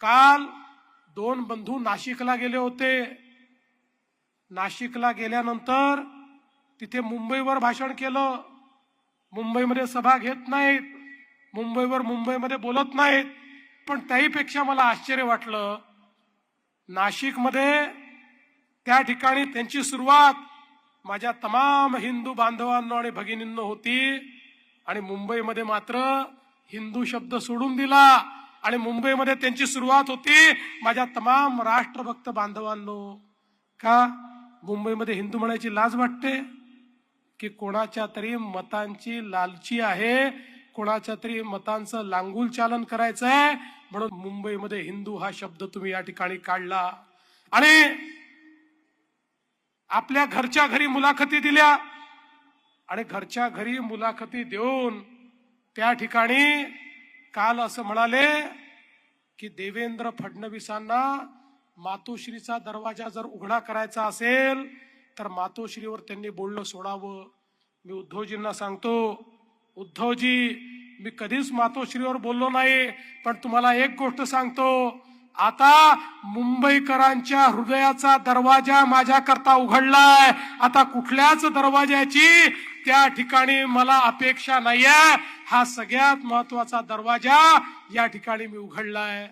काल दोन बंधू नाशिकला गेले होते. नाशिकला गेल्यानंतर तिथे मुंबईवर भाषण केलं. मुंबईमध्ये सभा घेत नाहीत. मुंबईवर मुंबईमध्ये बोलत नाहीत. पण त्याहीपेक्षा मला आश्चर्य वाटलं. नाशिकमध्ये त्या ठिकाणी त्यांची सुरुवात माझ्या तमाम हिंदू बांधवांना आणि भगिनींना होती. आणि मुंबईमध्ये मात्र हिंदू शब्द सोडून दिला. आणि मुंबईमध्ये त्यांची सुरुवात होती माझ्या तमाम राष्ट्रभक्त बांधवांनो. का? मुंबईमध्ये हिंदू म्हणायची लाज वाटते? की कोणाच्या तरी मतांची लालची आहे? कोणाच्या तरी मतांचं लांगुल चालन करायचं आहे म्हणून मुंबईमध्ये हिंदू हा शब्द तुम्ही या ठिकाणी काढला. आणि आपल्या घरच्या घरी मुलाखती दिल्या. आणि घरच्या घरी मुलाखती देऊन त्या ठिकाणी काल असं म्हणाले की देवेंद्र फडणवीसांना मातोश्रीचा दरवाजा जर उघडा करायचा असेल तर मातोश्रीवर त्यांनी बोलणं सोडावं. मी उद्धवजींना सांगतो उद्धवजी मी कधीच मातोश्रीवर बोललो नाही पण तुम्हाला एक गोष्ट सांगतो. आता मुंबईकरांच्या हृदयाचा दरवाजा माझ्याकरता उघडलाय. आता कुठल्याच दरवाजाची त्या ठिकाणी मला अपेक्षा नाहीये. हा सगळ्यात महत्त्वाचा दरवाजा या ठिकाणी मी उघडलाय.